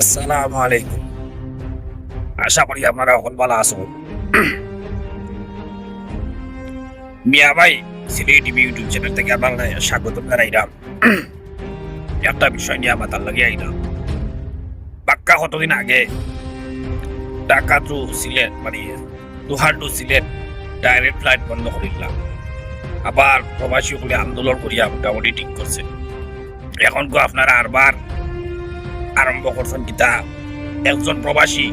আসসালামু আলাইকুম। আশা করি আপনারা সকল ভালো আছেন। মিয়া ভাই, সিলেট টিভি ইউটিউব চ্যানেল থেকে আপনারা স্বাগত জানাইলাম। একটা বিষয় নিয়ে আমার তার লাগে আইলাম। বাক্কা কতদিন আগে ঢাকা টু সিলেট মানে দুহার টু সিলেট ডাইরেক্ট ফ্লাইট বন্ধ করিলাম আবার প্রবাসী হলে আন্দোলন করিয়া মোটামুটি ঠিক করছে। এখন আপনারা আরবার আরম্ভ করছেন কিতা। একজন প্রবাসী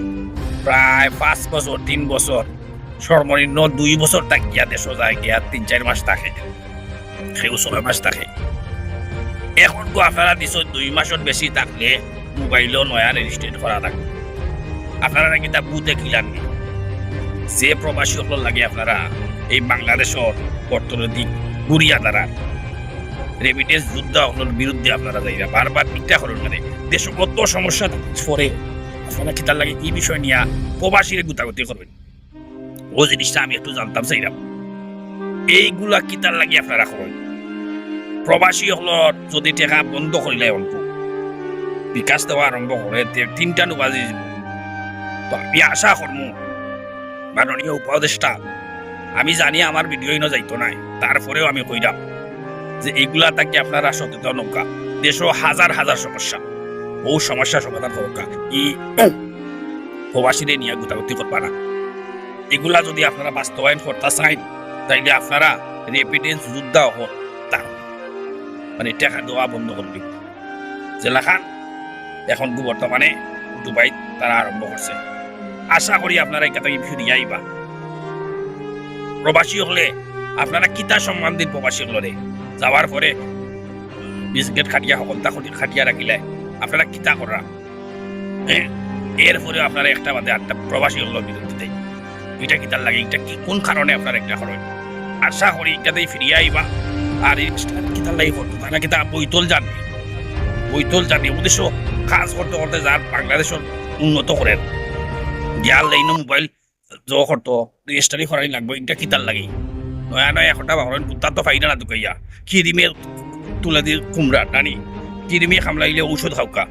প্রায় পাঁচ বছর তিন বছর সর্বনিম্ন দুই বছর তাকিয়া দেশ যায়, গিয়া তিন চার মাস থাকে। সেও ছয় মাস থাকে। এখন গো আপনারা দিছ দুই মাসত বেশি থাকলে মোবাইলও নয়া রেজিস্ট্রেট করা থাকে আপনারা নাকি তা বুথে কিলান যে প্রবাসী লাগে আপনারা এই বাংলাদেশের অর্থনৈতিক গুড়িয়া দ্বারা রেমিটেন্স যুদ্ধ সকলের বিরুদ্ধে আপনারা যাইরা বারবার ইটা করেন মানে দেশ কত সমস্যা পরে আপনারা কিতার লাগে এই বিষয় নিয়ে প্রবাসীর গুতাগুতি করবেন। ও জিনিসটা আমি একটু জানতাম চাইলাম এইগুলা কিতার লাগে আপনারা করেন। প্রবাসী হলর যদি টেকা বন্ধ করিলে অল্প। বিকাশ দেওয়া আরম্ভ করে তিনটা বাজি তো আমি আশা করমু মাননীয় উপদেষ্টা, আমি জানি আমার ভিডিও ইনো যাইতো নাই, তারপরেও আমি কইরাম। যে এইগুলা তাকে আপনারা সচেতন নৌকা দেশও হাজার হাজার সমস্যা, বহু সমস্যা সমাধান হোকা। ই প্রবাসীদের নিয়ে গুতাগুতি করবা না। এগুলা যদি আপনারা বাস্তবায়ন করতে চান, তাইলে আপনারা রেপিডেন্স যোদ্ধা হন তার মানে টাকা দেওয়া বন্ধ করবে জেলাখান এখন গু বর্তমানে দুবাই তারা আরম্ভ করছে। আশা করি আপনারা এই কথা ফিরিয়ে আইবা। প্রবাসী হলে আপনারা কিতা সম্মান দিন প্রবাসী হলে? যাওয়ার পরে, বিস্কেট খাটিয়া সকলতা খাটিয়া রাখিলে আপনারা কিতা করা? এরপরে আপনারা একটা বাদে আটটা প্রবাসী হল বিরুদ্ধে। দেয় এটা কিতার লাগে? এটা কি, কোন কারণে আপনারা একটা করেন? আশা করি এটাতেই ফিরিয়ে আইবা। আর কিতার লাগে করতো? তারা কিতা বইতল জানবে বইতল জানবে উদ্দেশ্য কাজ করতে করতে যার বাংলাদেশের উন্নত করেন। গিয়ার লাইনে, মোবাইল, জ করতো, রেজিস্টারি করাই লাগবে। এটা কিতার লাগে? নয়া নয়া এখনটা ভাবেন কুত্তার তো ফাইনা না দুকাইয়া কিরিমে তুলে দিয়ে কুমড়া টানি কিরিমে খামলাইলে ঔষধ হাউকা।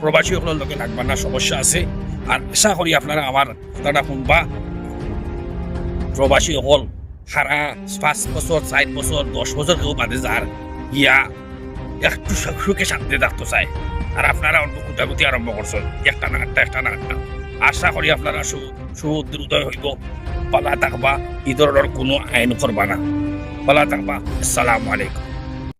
প্রবাসী সকলের লোকে লাগবার না সমস্যা আছে। আর আশা করি আপনারা আমার কথাটা শুনবা। প্রবাসী সকল সারা পাঁচ বছর চার বছর দশ বছর কেউ বাদে যার ইয়া একটু সুখ- শান্তি থাকতে চায় আর আপনারা অল্প কুটাকুটি আরম্ভ করছেন একটা না একটা একটা না একটা আশা করি আপনারা সু সুদ্রুদয় হইব। পালা থাকবা এই ধরনের কোনো আইন করবা না। পালা থাকবা, আসসালামু আলাইকুম।